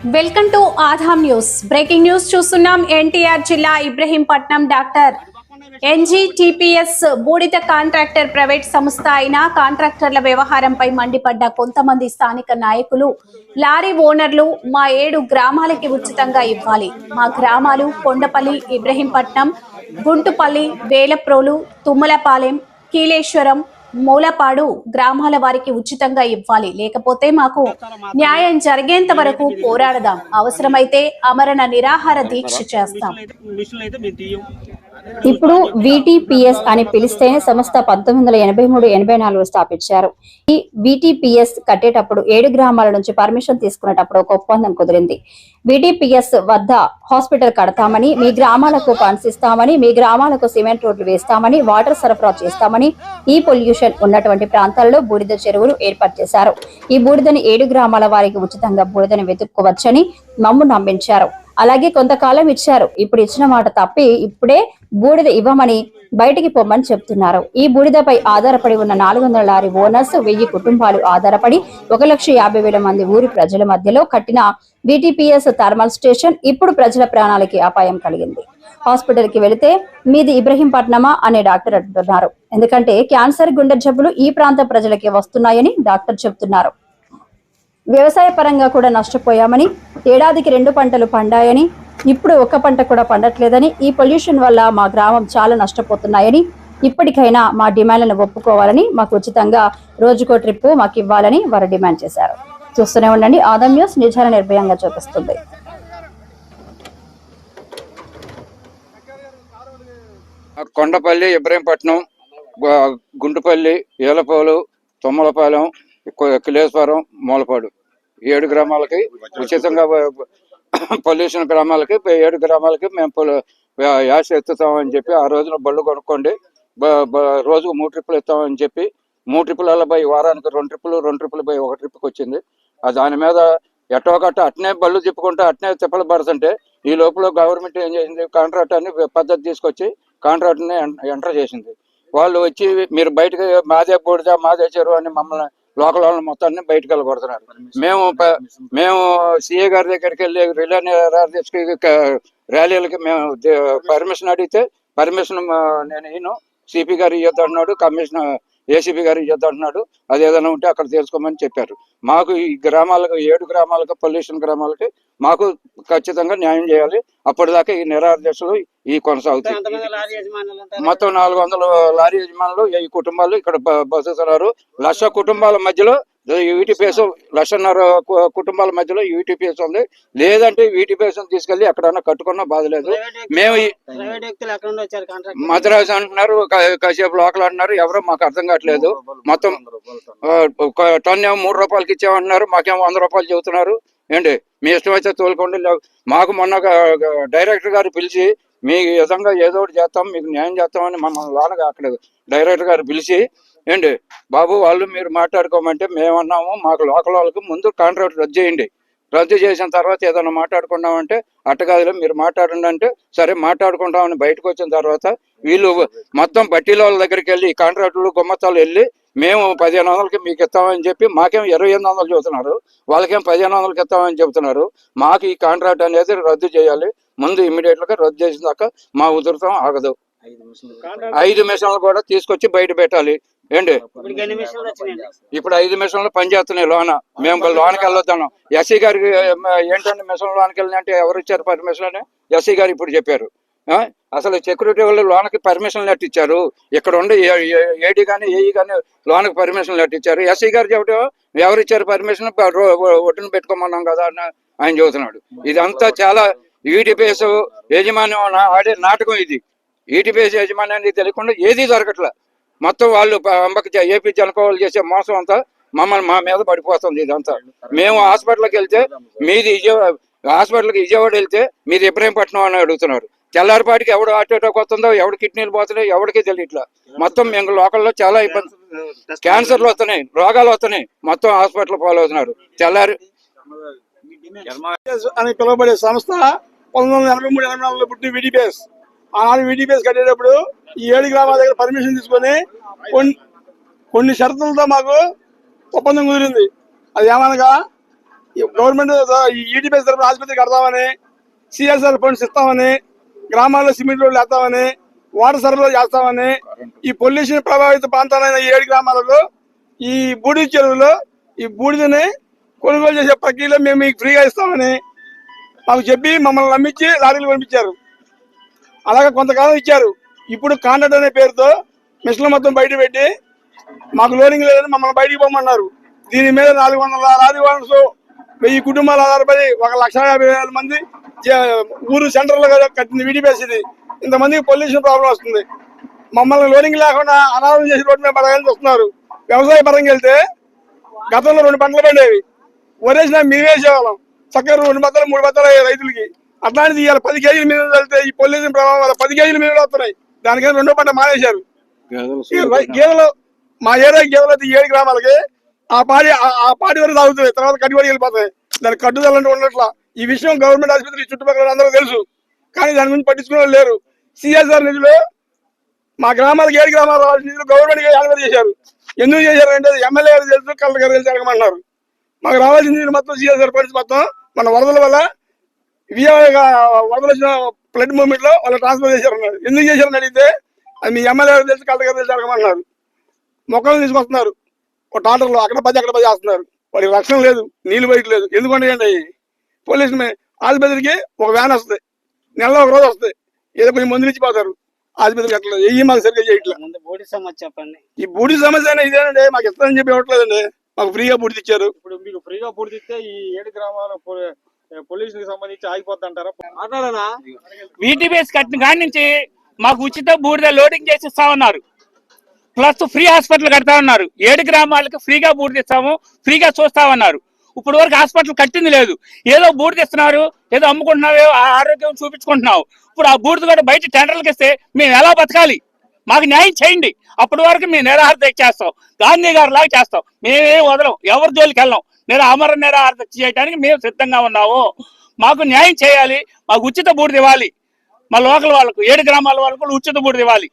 Welcome to Aadhan news. Breaking news చూస్తున్నాం. ఎన్టీఆర్ జిల్లా Ibrahimpatnam doctor ఎన్జీటీపీఎస్ బూడిద కాంట్రాక్టర్ ప్రైవేట్ సంస్థ అయిన కాంట్రాక్టర్ల వ్యవహారంపై మండిపడ్డ కొంతమంది స్థానిక నాయకులు లారీ ఓనర్లు మా ఏడు గ్రామాలకి ఉచితంగా ఇవ్వాలి. మా గ్రామాలు కొండపల్లి ఇబ్రహీంపట్నం గుంటుపల్లి వేలప్రోలు తుమ్మలపాలెం కీలేశ్వరం మూలపాడు గ్రామాల వారికి ఉచితంగా ఇవ్వాలి. లేకపోతే మాకు న్యాయం జరిగేంత వరకు పోరాడదాం. అవసరమైతే అమరణ నిరాహార దీక్ష చేస్తాం. ఇప్పుడు విటిపిఎస్ అని పిలిస్తేనే సంస్థ పంతొమ్మిది వందల ఎనభై మూడు ఎనభై నాలుగు స్థాపించారు. ఈ విటిపిఎస్ కట్టేటప్పుడు ఏడు గ్రామాల నుంచి పర్మిషన్ తీసుకునేటప్పుడు ఒక ఒప్పందం కుదిరింది. విటిపిఎస్ వద్ద హాస్పిటల్ కడతామని మీ గ్రామాలకు ఫండ్స్ ఇస్తామని మీ గ్రామాలకు సిమెంట్ రోడ్లు వేస్తామని వాటర్ సరఫరా చేస్తామని ఈ పొల్యూషన్ ఉన్నటువంటి ప్రాంతాల్లో బూడిద చెరువులు ఏర్పాటు చేశారు. ఈ బూడిదని ఏడు గ్రామాల వారికి ఉచితంగా బూడిదని వెతుక్కోవచ్చని మమ్ము నమ్మించారు. అలాగే కొంతకాలం ఇచ్చారు. ఇప్పుడు ఇచ్చిన మాట తప్పి ఇప్పుడే బూడిద ఇవ్వమని బయటికి పొమ్మని చెప్తున్నారు. ఈ బూడిదపై ఆధారపడి ఉన్న నాలుగు వందల లారీ ఓనర్స్ వెయ్యి కుటుంబాలు ఆధారపడి ఒక లక్ష యాభై వేల మంది ఊరి ప్రజల మధ్యలో కట్టిన బీటీపీఎస్ థర్మల్ స్టేషన్ ఇప్పుడు ప్రజల ప్రాణాలకి అపాయం కలిగింది. హాస్పిటల్కి వెళితే మీది ఇబ్రహీంపట్నమా అనే డాక్టర్ అంటున్నారు. ఎందుకంటే క్యాన్సర్ గుండె జబ్బులు ఈ ప్రాంత ప్రజలకి వస్తున్నాయని డాక్టర్ చెప్తున్నారు వ్యవసాయ పరంగా కూడా నష్టపోయామని ఏడాదికి రెండు పంటలు పండాయని ఇప్పుడు ఒక్క పంట కూడా పండట్లేదని ఈ పొల్యూషన్ వల్ల మా గ్రామం చాలా నష్టపోతున్నాయని ఇప్పటికైనా మా డిమాండ్లను ఒప్పుకోవాలని మాకు ఉచితంగా రోజుకో ట్రిప్ మాకు ఇవ్వాలని వారు డిమాండ్ చేశారు. చూస్తూనే ఉండండి. ఆదం న్యూస్ నిజాల నిర్భయంగా చూపిస్తుంది. కొండపల్లి ఇబ్రహీంపట్నం గుంటుపల్లి ఏలపాలు తొమ్మలపాలెం కిలేశ్వరం మూలపాడు. ఏడు గ్రామాలకి ఉచితంగా పొల్యూషన్ గ్రామాలకి ఏడు గ్రామాలకి మేము యాస ఎత్తుతామని చెప్పి ఆ రోజున బళ్ళు కొనుక్కోండి. రోజుకు మూడు ట్రిప్పులు ఇస్తామని చెప్పి మూడు ట్రిప్పుల పోయి వారానికి రెండు ట్రిప్పులు రెండు ట్రిప్పులు పోయి ఒక ట్రిప్కి వచ్చింది. ఆ దాని మీద ఎట్టో కట్ట అట్నే బళ్ళు తిప్పుకుంటే అట్నే తిప్పలు పడుతుంటే ఈ లోపల గవర్నమెంట్ ఏం చేసింది? కాంట్రాక్ట్ అని పద్ధతి తీసుకొచ్చి కాంట్రాక్ట్ని ఎంటర్ చేసింది. వాళ్ళు వచ్చి మీరు బయటకు మాదే బూడిద మాదే చెరువు అని మమ్మల్ని లోకల్ వాళ్ళని మొత్తాన్ని బయటకు వెళ్ళగొడుతున్నారు. మేము మేము సిఏ గారి దగ్గరికి వెళ్ళి రిలే ర్యాలీలకి మేము పర్మిషన్ అడిగితే పర్మిషన్ నేను ఈయన సిపి గారు ఇవ్వద్దు అంటున్నాడు కమిషనర్ ఏసీపీ గారు ఇవ్వద్దు అంటున్నాడు. అది ఏదైనా ఉంటే అక్కడ తీసుకోమని చెప్పారు. మాకు ఈ గ్రామాలకు ఏడు గ్రామాలకు పొల్యూషన్ గ్రామాలకి మాకు ఖచ్చితంగా న్యాయం చేయాలి. అప్పటిదాకా ఈ నిరాదశలు ఈ కొనసాగుతాయి. మొత్తం నాలుగు వందల లారీ యజమానులు ఈ కుటుంబాలు ఇక్కడ బ- బతుకుతున్నారు లక్ష కుటుంబాల మధ్యలో యూటీపీఎస్ లక్షన్నర కుటుంబాల మధ్యలో యూటీపీఎస్ ఉంది. లేదంటే యూటీపీఎస్ తీసుకెళ్ళి ఎక్కడన్నా కట్టుకున్నా బాధ లేదు. మేము మద్రాసు అంటున్నారు కాసేపు లోకల్ అంటున్నారు ఎవరో మాకు అర్థం కావట్లేదు. మొత్తం టన్ ఏమో మూడు రూపాయలకి ఇచ్చామంటున్నారు మాకేమో వంద రూపాయలు చెబుతున్నారు. ఏంటి మీ ఇష్టం అయితే తోలుకోండి మాకు మొన్న డైరెక్టర్ గారు పిలిచి మీ విధంగా ఏదో ఒకటి చేస్తాం మీకు న్యాయం చేస్తామని మమ్మల్ని లోనగా అక్కడ డైరెక్టర్ గారు పిలిచి ఏంటి? బాబు వాళ్ళు మీరు మాట్లాడుకోమంటే మేమన్నాము మాకు లోకల్ వాళ్ళకి ముందు కాంట్రాక్ట్ రద్దు చేయండి. రద్దు చేసిన తర్వాత ఏదైనా మాట్లాడుకున్నామంటే అట్టగాదిలో మీరు మాట్లాడండి అంటే సరే మాట్లాడుకుంటామని బయటకు వచ్చిన తర్వాత వీళ్ళు మొత్తం బట్టీల వాళ్ళ దగ్గరికి వెళ్ళి కాంట్రాక్టులు గుమ్మతాలు వెళ్ళి మేము పదిహేను వందలకి మీకు ఇస్తామని చెప్పి మాకేం ఇరవై ఎనిమిది వందలు చెబుతున్నారు వాళ్ళకేం పదిహేను వందలకి ఇస్తామని చెబుతున్నారు. మాకు ఈ కాంట్రాక్ట్ అనేది రద్దు చేయాలి. ముందు ఇమీడియట్గా రద్దు చేసిన దాకా మా ఉధృతం ఆగదు. ఐదు మిషన్లు కూడా తీసుకొచ్చి బయట పెట్టాలి. ఏంటి? ఇప్పుడు ఐదు మిషన్లు పనిచేస్తున్నాయి లోన. మేము లోనకి వెళ్ళొద్దాం ఎస్సీ గారికి ఏంటంటే మిషన్ లోనకి వెళ్ళి అంటే ఎవరు ఇచ్చారు పర్మిషన్ అని? ఎస్సీ గారు ఇప్పుడు చెప్పారు. ఆ? అసలు సెక్యూరిటీ వాళ్ళు లోనకి పర్మిషన్ లెట్ ఇచ్చారు ఇక్కడ ఉండి ఏడీ కానీ ఏఈ కానీ లోనకి పర్మిషన్ లెట్ ఇచ్చారు ఎస్సీ గారు చెప్పడం ఎవరు ఇచ్చారు పర్మిషన్? ఒడ్డున పెట్టుకోమన్నాం కదా అని ఆయన చెబుతున్నాడు. ఇదంతా చాలా ఈటీపీఎస్ యజమాన్యం నా- ఆడే నాటకం ఇది. ఈటీపీఎస్ యజమాన్యానికి తెలియకుండా ఏది జరగట్లే మొత్తం వాళ్ళు అంబకి ఏపీ జనకోవాలు చేసే మోసం అంతా మమ్మల్ని మా మీద పడిపోతుంది ఇదంతా మేము హాస్పిటల్కి వెళ్తే మీది విజయవాడ హాస్పిటల్కి విజయవాడ వెళ్తే మీది ఇబ్రహీంపట్నం అని అడుగుతున్నారు తెల్లారిపాటికి ఎవడు హార్ట్ అటాక్ వస్తుందో ఎవడు కిడ్నీలు పోతున్నాయి ఎవరికి తెలియట్లా మొత్తం మేము లోకల్లో చాలా ఇబ్బంది క్యాన్సర్లు వస్తున్నాయి రోగాలు వస్తున్నాయి మొత్తం హాస్పిటల్ పాలవుతున్నారు తెల్లారి అని పిలువబడే సంస్థ పంతొమ్మిది వందల ఎనభై మూడు ఎనభై నాలుగులో పుట్టిన విడిపిఎస్ ఆనాడు విడిపిఎస్ కట్టేటప్పుడు ఈ ఏడు గ్రామాల దగ్గర పర్మిషన్ తీసుకొని కొన్ని కొన్ని షరతులతో మాకు ఒప్పందం కుదిరింది. అది ఏమనగా గవర్నమెంట్ ఈ తరఫున ఆసుపత్రి కడతామని సిఎస్ఆర్ ఫండ్స్ ఇస్తామని గ్రామాల్లో సిమెంట్ రోడ్లు వేస్తామని వాటర్ సరఫరా చేస్తామని ఈ పొల్యూషన్ ప్రభావిత ప్రాంతాలైన ఈ ఏడు గ్రామాలలో ఈ బూడిద చెరువులో ఈ బూడిదని కొనుగోలు చేసే ప్రక్రియలో మేము మీకు ఫ్రీగా ఇస్తామని మాకు చెప్పి మమ్మల్ని నమ్మించి లారీలు పంపించారు. అలాగే కొంతకాలం ఇచ్చారు. ఇప్పుడు కాంట్రాక్ట్ అనే పేరుతో మిషన్లు మొత్తం బయట పెట్టి మాకు లోనింగ్ లేదని మమ్మల్ని బయటికి పోమన్నారు. దీని మీద నాలుగు వందల లారీ ఓనర్స్ వెయ్యి కుటుంబాలు ఆధారపడి ఒక లక్ష యాభై వేల మంది ఊరు సెంటర్లో కట్టింది విడిపేసింది. ఇంతమందికి పొల్యూషన్ ప్రాబ్లం వస్తుంది. మమ్మల్ని లోనింగ్ లేకుండా అనాథం చేసి రోడ్డు మీద పడగానే వస్తున్నారు వ్యవసాయ పరంగా వెళ్తే గతంలో రెండు పంటలు పండేవి. వరేసిన మేము వేసేవాళ్ళం చక్కగా రెండు బత్తలు మూడు బత్తలు అయ్యాయి రైతులకి. అట్లాంటిది ఇవాళ పది కేజీల మీద వెళ్తే ఈ పొల్యూషన్ ప్రభావం వల్ల పది కేజీల మీద వస్తున్నాయి. దానికైనా రెండో పంట మానేశారు. గేదెలు మా ఏరియా గేదెలు అయితే ఏడు గ్రామాలకి ఆ పాడి ఆ- పాడి వరకు తాగుతుంది తర్వాత కట్టుబడి వెళ్ళిపోతాయి. దానికి కట్టుదల అంటే ఉండట్లా. ఈ విషయం గవర్నమెంట్ ఆసుపత్రి చుట్టుపక్కల అందరూ తెలుసు. కానీ దాని గురించి పట్టించుకునే వాళ్ళు లేరు. సిఎస్ఆర్ నిధులు మా గ్రామాలకు ఏడు గ్రామాల నిధులు గవర్నమెంట్ యాన్వర్ చేశారు? ఎందుకు చేశారు అంటే ఎమ్మెల్యే గారు తెలుసు కలెక్టర్ గారు తెలుసు అడగమన్నారు మాకు రావాల్సిన నిధులు మొత్తం సిఎస్ఆర్ ఫండ్స్ మొత్తం మన వరదల వల్ల విజయవాడ వరదలు వచ్చిన ఫ్లడ్ మూమెంట్లో వాళ్ళు ట్రాన్స్ఫర్ చేశారు అన్నారు. ఎందుకు చేశారని అడిగితే అది మీ ఎమ్మెల్యే గారు తెలుసు కలెక్టర్ గారు తెలుసు అడగమన్నారు మొక్కలు తీసుకొస్తున్నారు. ఒక టాటర్లో అక్కడ పది అక్కడ పది చేస్తున్నారు. వాడికి రక్షణ లేదు నీళ్ళు బయట లేదు. ఎందుకంటే ఏంటి? పోలీసు ఆసుపత్రికి ఒక వ్యాన్ వస్తుంది. నెలలో ఒక రోజు వస్తుంది. ఏదో కొంచెం మందులు ఇచ్చిపోతారు ఆసుపత్రికి అట్లా ఏవి మాకు సరిగ్గా చేయట్లేదు ముందు బోడి సమస్య చెప్పండి. ఈ బూడి సమస్య ఇదేనండి. మాకు ఇస్తారని చెప్పి ఇవ్వట్లేదండి. మాకు ఫ్రీగా బూడి ఇచ్చారు. ఇప్పుడు మీకు ఫ్రీగా పూర్తిస్తే ఈ ఏడు గ్రామాల పొల్యూషన్కి సంబంధించి ఆగిపోద్ది అంటారా? మాట్లాడనా? కట్టిన కాడి నుంచి మాకు ఉచిత బూడిద లోడింగ్ చేసి ఇస్తా ఉన్నారు. ప్లస్ ఫ్రీ హాస్పిటల్ కడతా ఉన్నారు. ఏడు గ్రామాలకు ఫ్రీగా బూడిద ఇస్తాము ఫ్రీగా చూస్తా ఉన్నారు. ఇప్పుడు వరకు హాస్పిటల్ కట్టింది లేదు. ఏదో బూడిద ఇస్తున్నారు ఏదో అమ్ముకుంటున్నావు ఆ ఆరోగ్యం చూపించుకుంటున్నావు. ఇప్పుడు ఆ బూడిద కూడా బయట టెండర్లకు ఇస్తే మేము ఎలా బతకాలి? మాకు న్యాయం చేయండి. అప్పటి వరకు మేము నిరాహార చేస్తాం. గాంధీ గారి లాగా చేస్తాం. మేమేం వదలం. ఎవరి జోలికి వెళ్ళాం. నిరా అమర నిరాహార చేయడానికి మేము సిద్ధంగా ఉన్నాము. మాకు న్యాయం చేయాలి మాకు ఉచిత బూడిది ఇవ్వాలి. మా లోకల్ వాళ్ళకు ఏడు గ్రామాల వాళ్ళకు ఉచిత బూడిది ఇవ్వాలి.